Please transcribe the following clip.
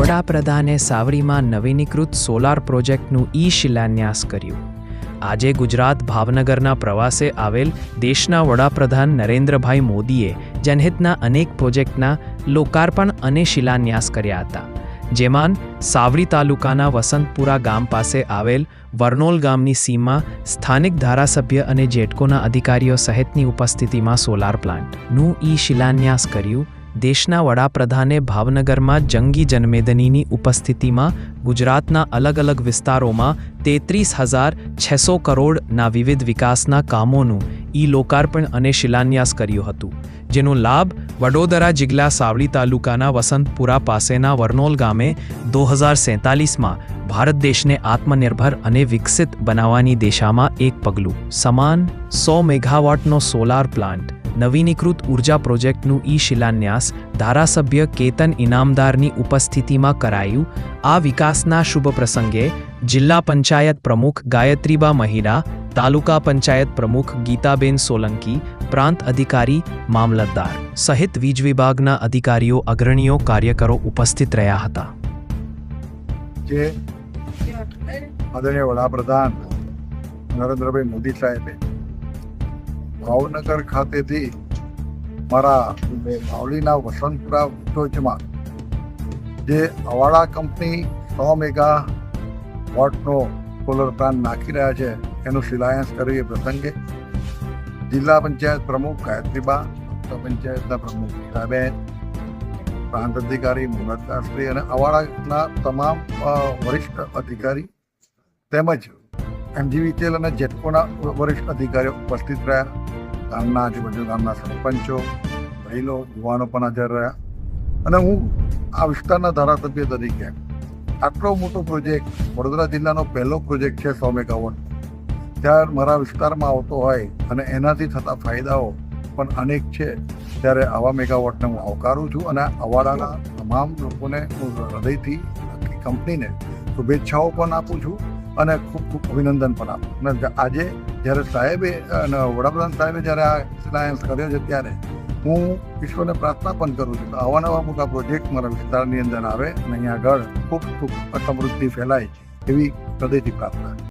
વડાપ્રધાને સાવરીમાં નવીનીકૃત સોલાર પ્રોજેક્ટનું ઈ શિલાન્યાસ કર્યું. આજે ગુજરાત ભાવનગરના પ્રવાસે આવેલ દેશના વડાપ્રધાન નરેન્દ્રભાઈ મોદીએ જનહિતના અનેક પ્રોજેક્ટના લોકાર્પણ અને શિલાન્યાસ કર્યા હતા. જેમાં સાવરી તાલુકાના વસંતપુરા ગામ પાસે આવેલ વર્નોલ ગામની સીમમાં સ્થાનિક ધારાસભ્ય અને જેટકોના અધિકારીઓ સહિતની ઉપસ્થિતિમાં સોલાર પ્લાન્ટનું ઈ શિલાન્યાસ કર્યું દેશના વડાપ્રધાને ભાવનગરમાં જંગી જનમેદનીની ઉપસ્થિતિમાં ગુજરાતના અલગ અલગ વિસ્તારોમાં તેત્રીસ હજાર છસો કરોડના વિવિધ વિકાસના કામોનું ઈ લોકાર્પણ અને શિલાન્યાસ કર્યું હતું, જેનો લાભ વડોદરા જિલ્લા સાવલી તાલુકાના વસંતપુરા પાસેના વર્નોલ ગામે દો હજાર સેતાલીસમાં ભારત દેશને આત્મનિર્ભર અને વિકસિત બનાવવાની દિશામાં એક પગલું, સમાન સો મેગાવોટનો સોલાર પ્લાન્ટ. નવીનીકૃત ઊર્જા પ્રોજેક્ટનું ઈ શિલાન્યાસ ધારાસભ્ય કેતન ઇનામદારની ઉપસ્થિતિમાં કરાયું. આ વિકાસના શુભ પ્રસંગે જિલ્લા પંચાયત પ્રમુખ ગાયત્રીબા મહિરા, તાલુકા પંચાયત પ્રમુખ ગીતાબેન સોલંકી, પ્રાંત અધિકારી મામલતદાર સહિત વીજ વિભાગના અધિકારીઓ, અગ્રણીઓ, કાર્યકરો ઉપસ્થિત રહ્યા હતા. જે આદરણીય વડાપ્રધાન નરેન્દ્રભાઈ મોદી સાહેબે ભાવનગર ખાતેથી મારા માવલીના વસંતપુરા ટોચમાં જે અવાડા કંપની સો મેગા વોટનો સોલર પ્લાન્ટ નાખી રહ્યા છે, એનું શિલાયન્સ કર્યું એ પ્રસંગે. જિલ્લા પંચાયત પ્રમુખ ગાયત્રીબા પંચાયતના પ્રમુખ ગીતાબેન પ્રાંત અધિકારી મુરતદાસશ્રી અને અવાડાના તમામ વરિષ્ઠ અધિકારી તેમજ એમજીવીસીએલ અને જેટકોના વરિષ્ઠ અધિકારીઓ ઉપસ્થિત રહ્યા. ગામના આજુબાજુ ગામના સરપંચો વડીલો યુવાનો પણ હાજર રહ્યા. અને હું આ વિસ્તારના ધારાસભ્ય તરીકે આટલો મોટો પ્રોજેક્ટ વડોદરા જિલ્લાનો પહેલો પ્રોજેક્ટ છે સો મેગાવોટ. ત્યારે મારા વિસ્તારમાં આવતો હોય અને એનાથી થતા ફાયદાઓ પણ અનેક છે, ત્યારે આવા મેગાવોટને હું આવકારું છું અને અવાડાના તમામ લોકોને હું હૃદયથી કંપનીને શુભેચ્છાઓ પણ આપું છું. અને ખૂબ ખૂબ અભિનંદન પણ આપું. અને આજે જ્યારે સાહેબે, અને વડાપ્રધાન સાહેબે જ્યારે આ શિલાન્યાસ કર્યો છે ત્યારે હું ઈશ્વરને પ્રાર્થના પણ કરું છું કે આવા નવા મોટા પ્રોજેક્ટ મારા વિસ્તારની અંદર આવે અને અહીંયા આગળ ખૂબ ખૂબ સમૃદ્ધિ ફેલાય એવી હૃદયથી પ્રાર્થના